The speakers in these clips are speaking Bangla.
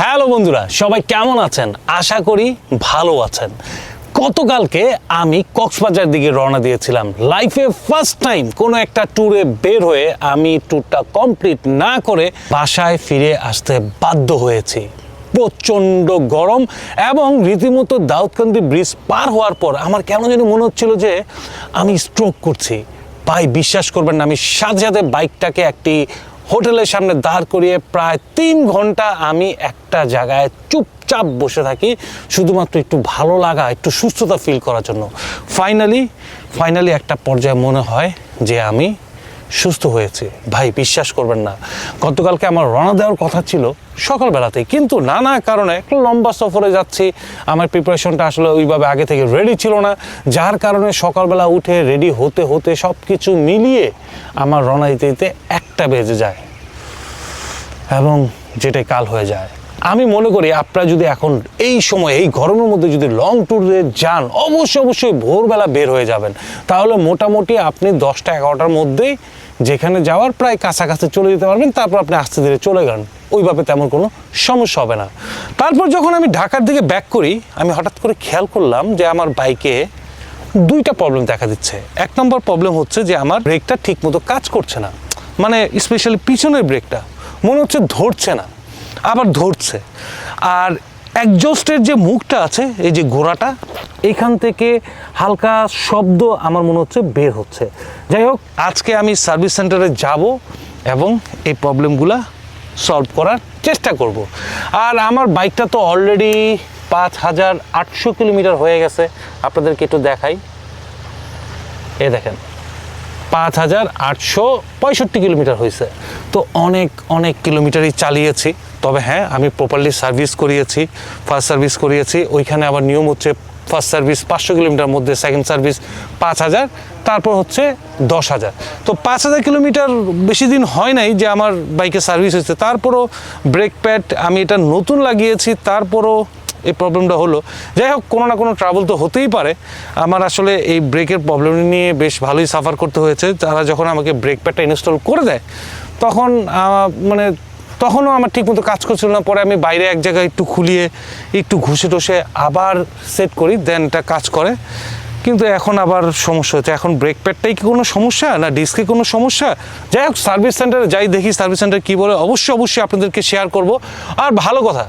হ্যালো বন্ধুরা, সবাই কেমন আছেন? আশা করি ভালো আছেন। গতকালকে আমি কক্সবাজার দিকে রওনা দিয়েছিলাম। লাইফে ফার্স্ট টাইম কোনো একটা ট্যুরে বের হয়ে আমি ট্যুরটা কমপ্লিট না করে বাসায় ফিরে আসতে বাধ্য হয়েছি। প্রচণ্ড গরম এবং রীতিমতো দাউদকান্দি ব্রিজ পার হওয়ার পর আমার কেন যেন মনে হচ্ছিল যে আমি স্ট্রোক করছি। ভাই, বিশ্বাস করবেন না, আমি সাথে সাথে বাইকটাকে একটি হোটেলের সামনে দাঁড় করিয়ে প্রায় তিন ঘণ্টা আমি একটা জায়গায় চুপচাপ বসে থাকি, শুধুমাত্র একটু ভালো লাগা, একটু সুস্থতা ফিল করার জন্য। ফাইনালি ফাইনালি একটা পর্যায়ে মনে হয় যে আমি সুস্থ হয়েছে। ভাই, বিশ্বাস করবেন না। গতকালকে আমার রওনা দেওয়ার কথা ছিল সকালবেলাতে কিন্তু নানা কারণে একটা লম্বা সফরে যাচ্ছি। আমার প্রিপারেশনটা আসলে ওইভাবে আগে থেকে রেডি ছিল না। যার কারণে সকালবেলা উঠে রেডি হতে হতে সব কিছু মিলিয়ে আমার রওনা দিতে দিতে একটা বেজে যায়। এবং যেটাই কাল হয়ে যায়। আমি মনে করি আপনারা যদি এখন এই সময়, এই গরমের মধ্যে যদি লং ট্যুরে যান, অবশ্যই অবশ্যই ভোরবেলা বের হয়ে যাবেন। তাহলে মোটামুটি আপনি দশটা, এগারোটার মধ্যেই যেখানে যাওয়ার প্রায় কাছাকাছি চলে যেতে পারবেন, তারপর আপনি আস্তে ধীরে চলে গেলেন ওইভাবে তেমন কোনো সমস্যা হবে না। তারপর যখন আমি ঢাকার দিকে ব্যাক করি, আমি হঠাৎ করে খেয়াল করলাম যে আমার বাইকে দুইটা প্রবলেম দেখা দিচ্ছে। এক নম্বর প্রবলেম হচ্ছে যে আমার ব্রেকটা ঠিকমতো কাজ করছে না। মানে স্পেশালি পিছনের ব্রেকটা মনে হচ্ছে ধরছে না, আবার ধরছে। আর একজস্টের যে মুখটা আছে, এই যে ঘোড়াটা এখান থেকে হালকা শব্দ আমার মনে হচ্ছে বের হচ্ছে। যাই হোক, আজকে আমি সার্ভিস সেন্টারে যাব এবং এই প্রবলেমগুলা সলভ করার চেষ্টা করব। আর আমার বাইকটা তো অলরেডি পাঁচ হাজার আটশো কিলোমিটার হয়ে গেছে। আপনাদেরকে একটু দেখাই। এ দেখেন, পাঁচ হাজার আটশো পঁয়ষট্টি কিলোমিটার হয়েছে। তো অনেক অনেক কিলোমিটারই চালিয়েছি। তবে হ্যাঁ আমি প্রপারলি সার্ভিস করিয়েছি ফার্স্ট সার্ভিস করিয়েছি। ওইখানে আবার নিয়ম হচ্ছে ফার্স্ট সার্ভিস পাঁচশো কিলোমিটার মধ্যে, সেকেন্ড সার্ভিস পাঁচ হাজার, তারপর হচ্ছে দশ হাজার। তো পাঁচ হাজার কিলোমিটার বেশি দিন হয় নাই যে আমার বাইকে সার্ভিস হয়েছে। তারপরও ব্রেক প্যাড আমি এটা নতুন লাগিয়েছি, তারপরও এই প্রবলেমটা হলো। যাই হোক, কোনো না কোনো ট্রাভেল তো হতেই পারে। আমার আসলে এই ব্রেকের প্রবলেম নিয়ে বেশ ভালোই সাফার করতে হয়েছে। তারা যখন আমাকে ব্রেক প্যাডটা ইনস্টল করে দেয়, তখন মানে তখনও আমার ঠিক মতো কাজ করছিল না। পরে আমি বাইরে এক জায়গায় একটু খুলিয়ে, একটু ঘুষে টসে আবার সেট করি দেন এটা কাজ করে। কিন্তু এখন আবার সমস্যা হচ্ছে। এখন ব্রেক প্যাডটাই কি কোনো সমস্যা না ডিস্কে কোনো সমস্যা? যাই হোক সার্ভিস সেন্টারে যাই দেখি সার্ভিস সেন্টার কী বলে, অবশ্যই অবশ্যই আপনাদেরকে শেয়ার করব। আর ভালো কথা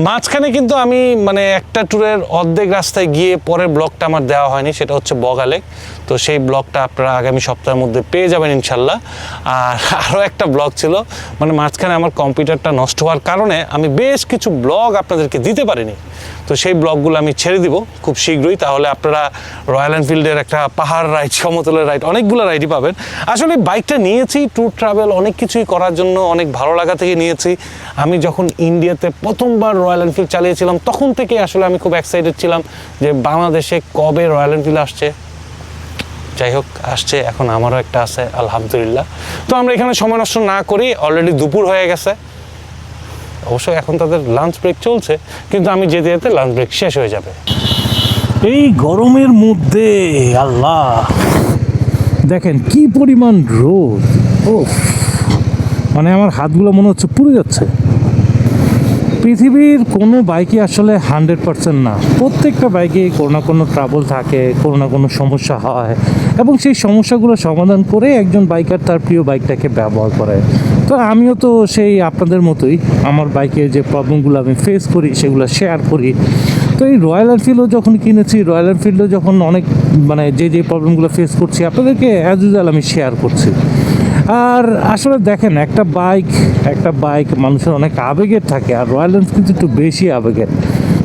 মাঝখানে কিন্তু আমি মানে একটা ট্যুরের অর্ধেক রাস্তায় গিয়ে পরের ব্লগটা আমার দেওয়া হয়নি, সেটা হচ্ছে বগালেক তো সেই ব্লগটা আপনারা আগামী সপ্তাহের মধ্যে পেয়ে যাবেন ইনশাল্লাহ। আর আরও একটা ব্লগ ছিল মানে মাঝখানে আমার কম্পিউটারটা নষ্ট হওয়ার কারণে আমি বেশ কিছু ব্লগ আপনাদেরকে দিতে পারিনি। তো সেই ব্লগগুলো আমি ছেড়ে দিব খুব শীঘ্রই, তাহলে আপনারা রয়্যাল এনফিল্ডের একটা পাহাড় রাইড, সমতলের রাইড, অনেকগুলো রাইডই পাবেন। আসলে বাইকটা নিয়েছি, ট্যুর ট্রাভেল অনেক কিছুই করার জন্য, অনেক ভালো লাগা থেকে নিয়েছি। আমি যখন ইন্ডিয়াতে প্রথমবার রয়্যাল এনফিল্ড চালিয়েছিলাম, তখন থেকে আসলে আমি খুব এক্সাইটেড ছিলাম যে বাংলাদেশে কবে রয়্যাল এনফিল্ড আসছে। যাই হোক, আসছে, এখন আমারও একটা আছে, আলহামদুলিল্লাহ। তো আমরা এখানে সময় নষ্ট না করি অলরেডি দুপুর হয়ে গেছে। অবশ্য এখন তাদের লাঞ্চ ব্রেক চলছে, কিন্তু আমি যেতে যেতে লাঞ্চ ব্রেক শেষ হয়ে যাবে। এই গরমের মধ্যে, আল্লাহ। দেখেন, কি পরিমাণ রোদ। ও মানে আমার হাতগুলো মনে হচ্ছে পুড়ে যাচ্ছে। পৃথিবীর কোনো বাইকই আসলে হান্ড্রেড পার্সেন্ট না। প্রত্যেকটা বাইকে কোনো না কোনো ট্রাবল থাকে, কোনো না কোনো সমস্যা হয় এবং সেই সমস্যাগুলো সমাধান করে একজন বাইকার তার প্রিয় বাইকটাকে ব্যবহার করে। তো আমিও তো সেই আপনাদের মতোই আমার বাইকের যে প্রবলেমগুলো আমি ফেস করি, সেগুলো শেয়ার করি। তো এই রয়্যাল এনফিল্ডও যখন কিনেছি রয়্যাল এনফিল্ডও যখন অনেক মানে যে যে প্রবলেমগুলো ফেস করছি, আপনাদেরকে অ্যাজ ইউজুয়াল আমি শেয়ার করছি। আর আসলে দেখেন, একটা বাইক একটা বাইক মানুষের অনেক আবেগের থাকে, আর রয়্যাল কিন্তু একটু বেশি আবেগের।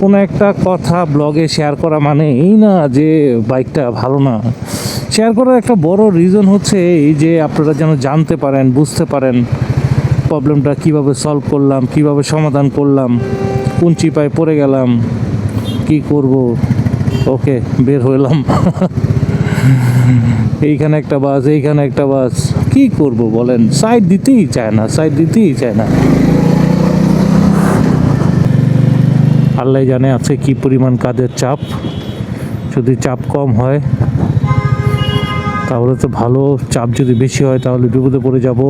কোনো একটা কথা ব্লগে শেয়ার করা মানে এই না যে বাইকটা ভালো না। শেয়ার করার একটা বড় রিজন হচ্ছে এই যে আপনারা যেন জানতে পারেন, বুঝতে পারেন প্রবলেমটা কীভাবে সলভ করলাম, কীভাবে সমাধান করলাম, কোন চিপায় পড়ে গেলাম, কি করব? ওকে বের হইলাম। এইখানে একটা বাস, এইখানে একটা বাস। কি করব বলেন? সাইড দিতেই চায় না সাইড দিতেই চায় না। আল্লাহ জানে আছে কি পরিমাণ কাজের চাপ। যদি চাপ কম হয়, তাহলে তো ভালো। চাপ যদি বেশি হয়, তাহলে বিপদে পড়ে যাব।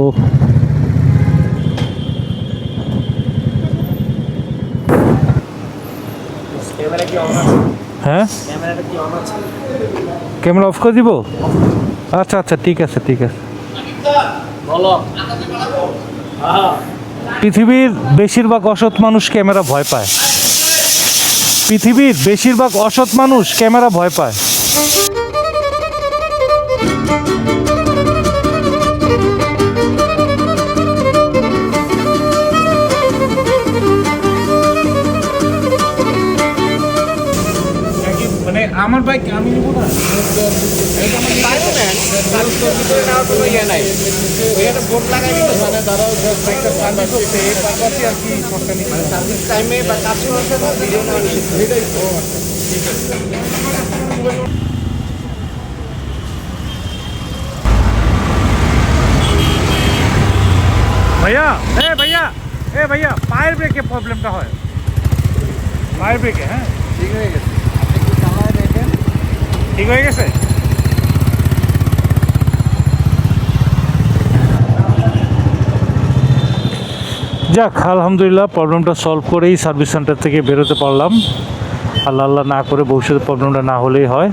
হ্যাঁ? ক্যামেরাটা কি অন আছে? ক্যামেরা অফ করে দিব? আচ্ছা আচ্ছা ঠিক আছে ঠিক আছে। পৃথিবীর বেশিরভাগ অসৎ মানুষ ক্যামেরা ভয় পায়। পৃথিবীর বেশিরভাগ অসৎ মানুষ ক্যামেরা ভয় পায়। আমার বাইক আমি নিব না। ভাইয়া এ ভাইয়া এ ভাইয়া পায়ের ব্রেকে প্রবলেমটা হয়। পায়ের ব্রেকে হ্যাঁ? ঠিক হয়ে গেছে। ঠিক হয়ে গেছে? যাক, আলহামদুলিল্লাহ প্রবলেমটা সলভ করেই সার্ভিস সেন্টার থেকে বেরোতে পারলাম। আল্লাহ আল্লাহ না করে ভবিষ্যতে প্রবলেমটা না হলেই হয়।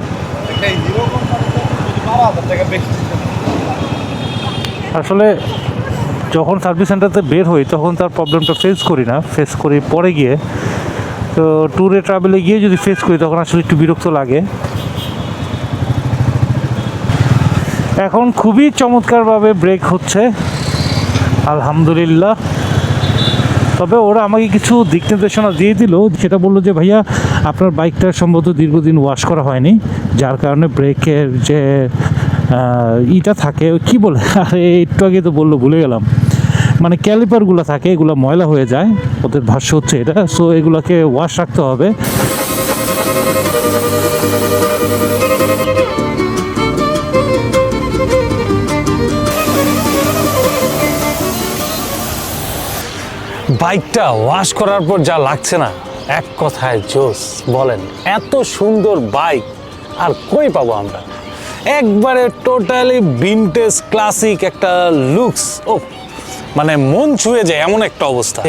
আসলে যখন সার্ভিস সেন্টারতে বের হই, তখন তার প্রবলেমটা ফেস করি না। ফেস করি পরে গিয়ে। তো ট্যুরে ট্রাভেলে গিয়ে যদি ফেস করি, তখন আসলে একটু বিরক্ত লাগে। এখন খুবই চমৎকারভাবে ব্রেক হচ্ছে। আলহামদুলিল্লাহ। তবে ওরা আমাকে কিছু দিক নির্দেশনা দিয়ে দিল, সেটা বলল যে, ভাইয়া, আপনার বাইকটা সম্ভবত দীর্ঘদিন ওয়াশ করা হয়নি, যার কারণে ব্রেকের যে ইটা থাকে, কি বলে? আরে, একটু আগে তো বলল, ভুলে গেলাম। মানে ক্যালিপারগুলো থাকে, এগুলো ময়লা হয়ে যায়, ওদের ভাষ্য হচ্ছে এটা সো এগুলোকে ওয়াশ রাখতে হবে। বাইকটা ওয়াশ করার পর যা লাগছে না, এক কথায় জোস বলেন, এত সুন্দর বাইক, আর কই পাবো আমরা? একবারে টোটালি ভিনটেজ ক্লাসিক একটা লুকস ও মানে মন ছুঁয়ে যায় এমন একটা অবস্থা।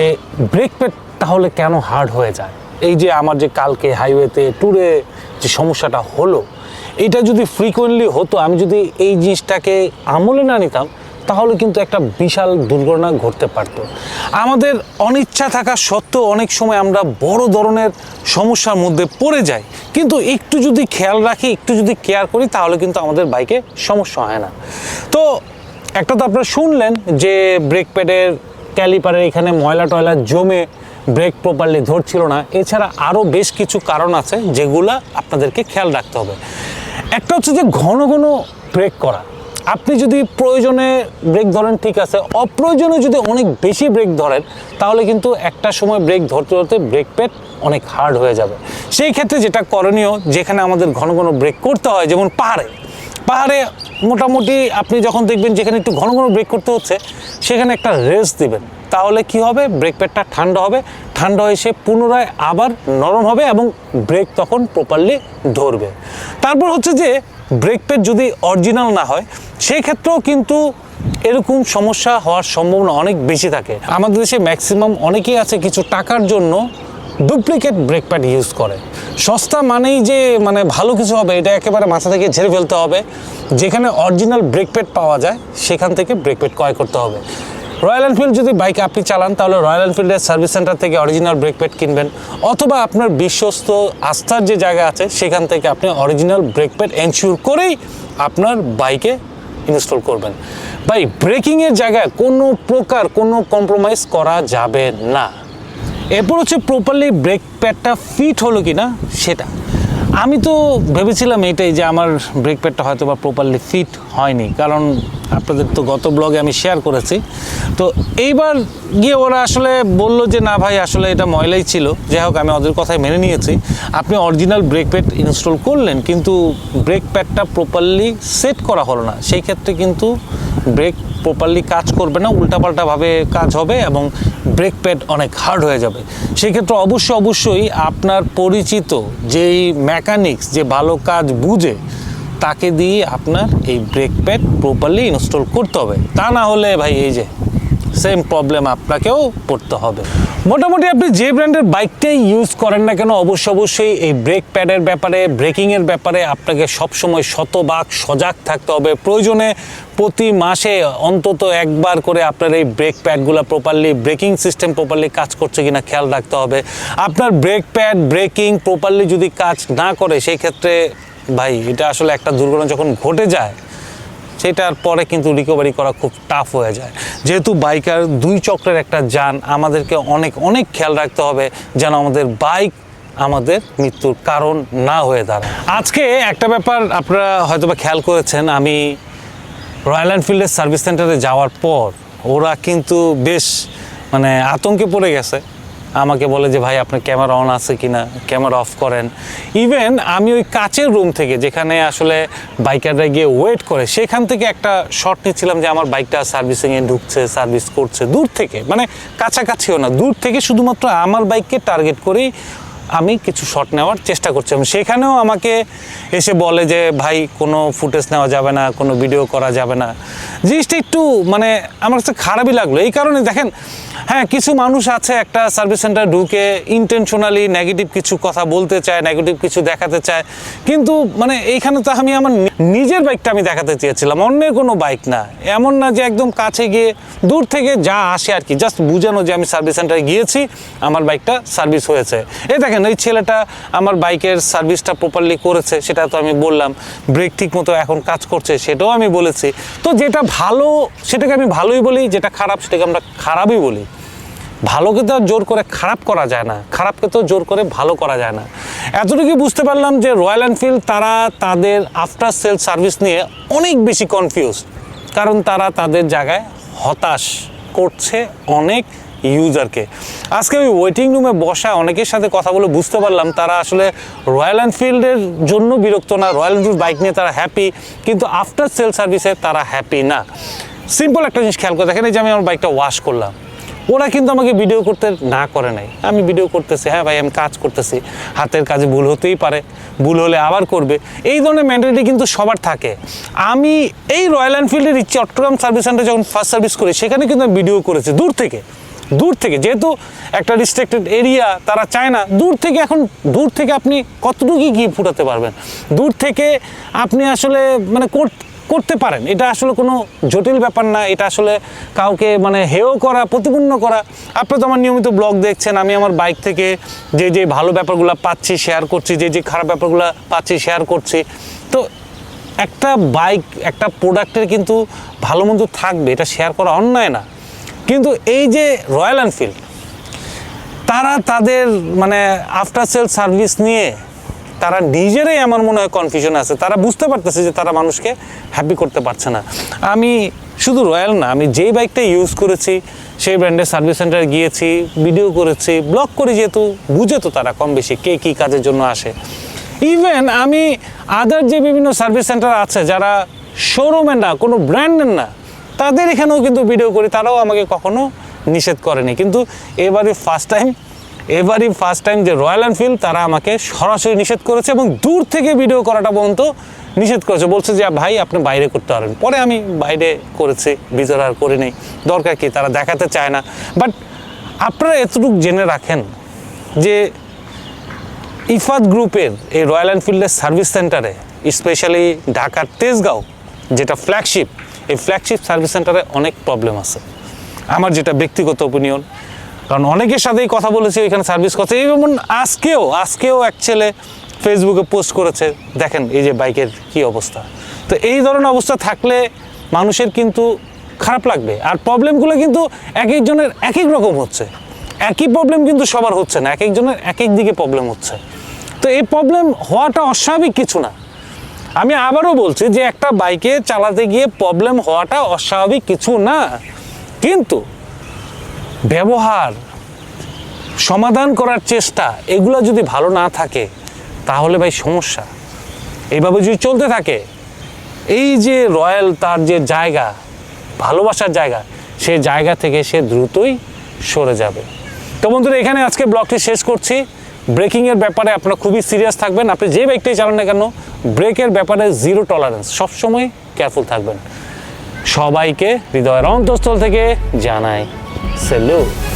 ব্রেক প্যাড তাহলে কেন হার্ড হয়ে যায়? এই যে আমার যে কালকে হাইওয়েতে ট্যুরে যে সমস্যাটা হলো, এটা যদি ফ্রিকোয়েন্টলি হতো, আমি যদি এই জিনিসটাকে আমলে না নিতাম তাহলে কিন্তু একটা বিশাল দুর্ঘটনা ঘটতে পারতো। আমাদের অনিচ্ছা থাকা সত্ত্বেও অনেক সময় আমরা বড় ধরনের সমস্যার মধ্যে পড়ে যাই। কিন্তু একটু যদি খেয়াল রাখি, একটু যদি কেয়ার করি, তাহলে কিন্তু আমাদের বাইকে সমস্যা হয় না। তো একটা তো আপনারা শুনলেন যে ব্রেক প্যাডের ক্যালিপারের এখানে ময়লা টয়লা জমে ব্রেক প্রপারলি ধরছিল না। এছাড়া আরও বেশ কিছু কারণ আছে যেগুলো আপনাদেরকে খেয়াল রাখতে হবে। একটা হচ্ছে যে ঘন ঘন ব্রেক করা। আপনি যদি প্রয়োজনে ব্রেক ধরেন, ঠিক আছে। অপ্রয়োজনে যদি অনেক বেশি ব্রেক ধরেন, তাহলে কিন্তু একটা সময় ব্রেক ধরতে ধরতে ব্রেক প্যাড অনেক হার্ড হয়ে যাবে। সেই ক্ষেত্রে যেটা করণীয়, যেখানে আমাদের ঘন ঘন ব্রেক করতে হয়, যেমন পাহাড়ে। পাহাড়ে মোটামুটি আপনি যখন দেখবেন যেখানে একটু ঘন ঘন ব্রেক করতে হচ্ছে, সেখানে একটা রেস্ট দিবেন। তাহলে কি হবে? ব্রেক প্যাডটা ঠান্ডা হবে। ঠান্ডা হয়ে সে পুনরায় আবার নরম হবে এবং ব্রেক তখন প্রপারলি ধরবে। তারপর হচ্ছে যে ব্রেক প্যাড যদি অরিজিনাল না হয়, সেই ক্ষেত্রেও কিন্তু এরকম সমস্যা হওয়ার সম্ভাবনা অনেক বেশি থাকে। আমাদের দেশে ম্যাক্সিমাম অনেকেই আছে কিছু টাকার জন্য ডুপ্লিকেট ব্রেক প্যাড ইউজ করে। সস্তা মানেই যে মানে ভালো কিছু হবে, এটা একেবারে মাথা থেকে ঝেড়ে ফেলতে হবে। যেখানে অরিজিনাল ব্রেক প্যাড পাওয়া যায়, সেখান থেকে ব্রেক প্যাড ক্রয় করতে হবে। রয়্যাল এনফিল্ড যদি বাইক আপনি চালান, তাহলে রয়্যাল এনফিল্ডের সার্ভিস সেন্টার থেকে অরিজিনাল ব্রেক প্যাড কিনবেন। অথবা আপনার বিশ্বস্ত আস্থার যে জায়গা আছে, সেখান থেকে আপনি অরিজিনাল ব্রেক প্যাড এনশিওর করেই আপনার বাইকে ইনস্টল করবেন। ভাই ব্রেকিংয়ের জায়গায় কোনো প্রকার কোনো কম্প্রোমাইজ করা যাবে না। এরপর হচ্ছে প্রপারলি ব্রেক প্যাডটা ফিট হলো কি না সেটা। আমি তো ভেবেছিলাম এটাই যে আমার ব্রেক প্যাডটা হয়তো বা প্রপারলি ফিট হয়নি, কারণ আপনাদের তো গত ব্লগে আমি শেয়ার করেছি। তো এইবার গিয়ে ওরা আসলে বলল যে, না ভাই, আসলে এটা ময়লাই ছিল। যাই হোক, আমি ওদের কথাই মেনে নিয়েছি। আপনি অরিজিনাল ব্রেক প্যাড ইনস্টল করলেন, কিন্তু ব্রেক প্যাডটা প্রপারলি সেট করা হলো না। সেই ক্ষেত্রে কিন্তু ব্রেক প্রপারলি কাজ করবে না উল্টাপাল্টাভাবে কাজ হবে এবং ব্রেক প্যাড অনেক হার্ড হয়ে যাবে। সেক্ষেত্রে অবশ্যই অবশ্যই আপনার পরিচিত যেই মেকানিক্স যে ভালো কাজ বুঝে তাকে দিয়ে আপনার এই ব্রেক প্যাড প্রপারলি ইনস্টল করতে হবে। তা না হলে ভাই এই যে সেম প্রবলেম আপনাকেও পড়তে হবে। মোটামুটি আপনি যে ব্র্যান্ডের বাইকটাই ইউজ করেন না কেন, অবশ্যই অবশ্যই এই ব্রেক প্যাডের ব্যাপারে ব্রেকিংয়ের ব্যাপারে আপনাকে সবসময় শতভাগ সজাগ থাকতে হবে। প্রয়োজনে প্রতি মাসে অন্তত একবার করে আপনার এই ব্রেক প্যাডগুলো প্রপারলি ব্রেকিং সিস্টেম প্রপারলি কাজ করছে কিনা খেয়াল রাখতে হবে। আপনার ব্রেক প্যাড ব্রেকিং প্রপারলি যদি কাজ না করে, সেই ক্ষেত্রে ভাই, এটা আসলে একটা দুর্ঘটনা যখন ঘটে যায়, সেটার পরে কিন্তু রিকভারি করা খুব টাফ হয়ে যায়। যেহেতু বাইকার দুই চক্রের একটা যান, আমাদেরকে অনেক অনেক খেয়াল রাখতে হবে যেন আমাদের বাইক আমাদের মৃত্যুর কারণ না হয়ে দাঁড়ায়। আজকে একটা ব্যাপার আপনারা হয়তোবা খেয়াল করেছেন, আমি রয়্যাল এনফিল্ডের সার্ভিস সেন্টারে যাওয়ার পর ওরা কিন্তু বেশ মানে আতঙ্কে পড়ে গেছে। আমাকে বলে যে, ভাই, আপনার ক্যামেরা অন আছে কি না ক্যামেরা অফ করেন। ইভেন আমি ওই কাচের রুম থেকে যেখানে আসলে বাইকাররা গিয়ে ওয়েট করে, সেখান থেকে একটা শট নিচ্ছিলাম যে, আমার বাইকটা সার্ভিসিংয়ে ঢুকছে সার্ভিস করছে। দূর থেকে মানে কাছাকাছিও না, দূর থেকে শুধুমাত্র আমার বাইককে টার্গেট করেই আমি কিছু শট নেওয়ার চেষ্টা করছিলাম সেখানেও আমাকে এসে বলে যে, ভাই, কোনো ফুটেজ নেওয়া যাবে না, কোনো ভিডিও করা যাবে না। জিনিসটা একটু মানে আমার কাছে খারাপই লাগল। এই কারণে দেখেন হ্যাঁ কিছু মানুষ আছে একটা সার্ভিস সেন্টার ঢুকে ইন্টেনশনালি নেগেটিভ কিছু কথা বলতে চায় নেগেটিভ কিছু দেখাতে চায়। কিন্তু মানে এইখানে তো আমি আমার নিজের বাইকটা আমি দেখাতে চেয়েছিলাম, অন্যের কোনো বাইক না। এমন না যে একদম কাছে গিয়ে দূর থেকে যা আসে আর কি জাস্ট বুঝানো যে আমি সার্ভিস সেন্টারে গিয়েছি, আমার বাইকটা সার্ভিস হয়েছে। এই দেখেন এই ছেলেটা আমার বাইকের সার্ভিসটা প্রপারলি করেছে, সেটা তো আমি বললাম। ব্রেক ঠিক মতো এখন কাজ করছে, সেটাও আমি বলেছি। তো যেটা ভালো, সেটাকে আমি ভালোই বলি, যেটা খারাপ, সেটাকে আমরা খারাপই বলি। ভালোকে তো জোর করে খারাপ করা যায় না। খারাপকে তো জোর করে ভালো করা যায় না। এতটুকু বুঝতে পারলাম যে রয়্যাল এনফিল্ড তারা তাদের আফটার সেল সার্ভিস নিয়ে অনেক বেশি কনফিউজ কারণ তারা তাদের জায়গায় হতাশ করছে অনেক। ইউজারকে। আজকে আমি ওয়েটিং রুমে বসা অনেকের সাথে কথা বলে বুঝতে পারলাম, তারা আসলে রয়্যাল এনফিল্ডের জন্য বিরক্ত না রয়্যাল এনফিল্ড বাইক নিয়ে তারা হ্যাপি কিন্তু আফটার সেল সার্ভিসে তারা হ্যাপি না। সিম্পল একটা জিনিস খেয়াল করে দেখেন, এই যে আমি আমার বাইকটা ওয়াশ করলাম। ওরা কিন্তু আমাকে ভিডিও করতে না করে নাই। আমি ভিডিও করতেছি হ্যাঁ ভাই, আমি কাজ করতেছি। হাতের কাজে ভুল হতেই পারে, ভুল হলে আবার করবে। এই ধরনের মেন্টালিটি কিন্তু সবার থাকে। আমি এই রয়্যাল এনফিল্ডের চট্টগ্রাম সার্ভিস সেন্টার যখন ফার্স্ট সার্ভিস করি, সেখানে কিন্তু আমি ভিডিও করেছি, দূর থেকে। দূর থেকে, যেহেতু একটা রিস্ট্রিক্টেড এরিয়া তারা চায় না, দূর থেকে এখন, দূর থেকে আপনি কতটুকু কি ফুটাতে পারবেন? দূর থেকে আপনি আসলে মানে কোর- করতে পারেন। এটা আসলে কোনো জটিল ব্যাপার না, এটা আসলে কাউকে মানে হেয় করা, প্রতিপূর্ণ করা। আপনি তো আমার নিয়মিত ব্লগ দেখছেন, আমি আমার বাইক থেকে যে যে ভালো ব্যাপারগুলো পাচ্ছি শেয়ার করছি, যে যে খারাপ ব্যাপারগুলো পাচ্ছি শেয়ার করছি। তো একটা বাইক একটা প্রোডাক্টের কিন্তু ভালো মন্দ থাকবে, এটা শেয়ার করা অন্যায় না। কিন্তু এই যে রয়্যাল এনফিল্ড, তারা তাদের মানে আফটার সেল সার্ভিস নিয়ে তারা নিজেরাই আমার মনে হয় কনফিউশন আছে। তারা বুঝতে পারতেছে যে তারা মানুষকে হ্যাপি করতে পারছে না। আমি শুধু রয়্যাল না, আমি যেই বাইকটা ইউজ করেছি, সেই ব্র্যান্ডের সার্ভিস সেন্টারে গিয়েছি ভিডিও করেছি ব্লগ করি যেহেতু, বুঝে তো তারা কম বেশি কে কী কাজের জন্য আসে। ইভেন আমি আদার যে বিভিন্ন সার্ভিস সেন্টার আছে, যারা শোরুমের না, কোনো ব্র্যান্ডের না তাদের এখানেও কিন্তু ভিডিও করি, তারাও আমাকে কখনো নিষেধ করেনি। কিন্তু এবারে ফার্স্ট টাইম এবারই ফার্স্ট টাইম যে রয়্যাল এনফিল্ড তারা আমাকে সরাসরি নিষেধ করেছে এবং দূর থেকে ভিডিও করাটা পর্যন্ত নিষেধ করেছে। বলছে যে ভাই, আপনি বাইরে করতে পারেন। পরে আমি বাইরে করেছি ভিতরে আর করি নেই দরকার কি, তারা দেখাতে চায় না। বাট আপনারা এতটুকু জেনে রাখেন যে ইফাত গ্রুপের এই রয়্যাল এনফিল্ডের সার্ভিস সেন্টারে, স্পেশালি ঢাকার তেজগাঁও, যেটা ফ্ল্যাগশিপ এই ফ্ল্যাগশিপ সার্ভিস সেন্টারে অনেক প্রবলেম আছে। আমার যেটা ব্যক্তিগত ওপিনিয়ন কারণ অনেকের সাথেই কথা বলেছি এখানে সার্ভিস করছে। যেমন আজকেও আজকেও এক ছেলে ফেসবুকে পোস্ট করেছে, দেখেন এই যে বাইকের কি অবস্থা। তো এই ধরনের অবস্থা থাকলে মানুষের কিন্তু খারাপ লাগবে। আর প্রবলেমগুলো কিন্তু এক একজনের এক এক রকম হচ্ছে। একই প্রবলেম কিন্তু সবার হচ্ছে না, এক একজনের এক এক দিকে প্রবলেম হচ্ছে। তো এই প্রবলেম হওয়াটা অস্বাভাবিক কিছু না। আমি আবারও বলছি যে একটা বাইকে চালাতে গিয়ে প্রবলেম হওয়াটা অস্বাভাবিক কিছু না। কিন্তু ব্যবহার, সমাধান করার চেষ্টা, এগুলো যদি ভালো না থাকে, তাহলে ভাই সমস্যা। এইভাবে যদি চলতে থাকে, এই যে রয়্যাল তার যে জায়গা, ভালোবাসার জায়গা, সে জায়গা থেকে সে দ্রুতই সরে যাবে। তো বন্ধুরা, এখানে আজকে ব্লগটি শেষ করছি। ব্রেকিংয়ের ব্যাপারে আপনারা খুবই সিরিয়াস থাকবেন। আপনি যে বাইকটাই চালান না কেন, ব্রেকের ব্যাপারে জিরো টলারেন্স সবসময় কেয়ারফুল থাকবেন। সবাইকে হৃদয়ের অন্তঃস্থল থেকে জানাই সেলুট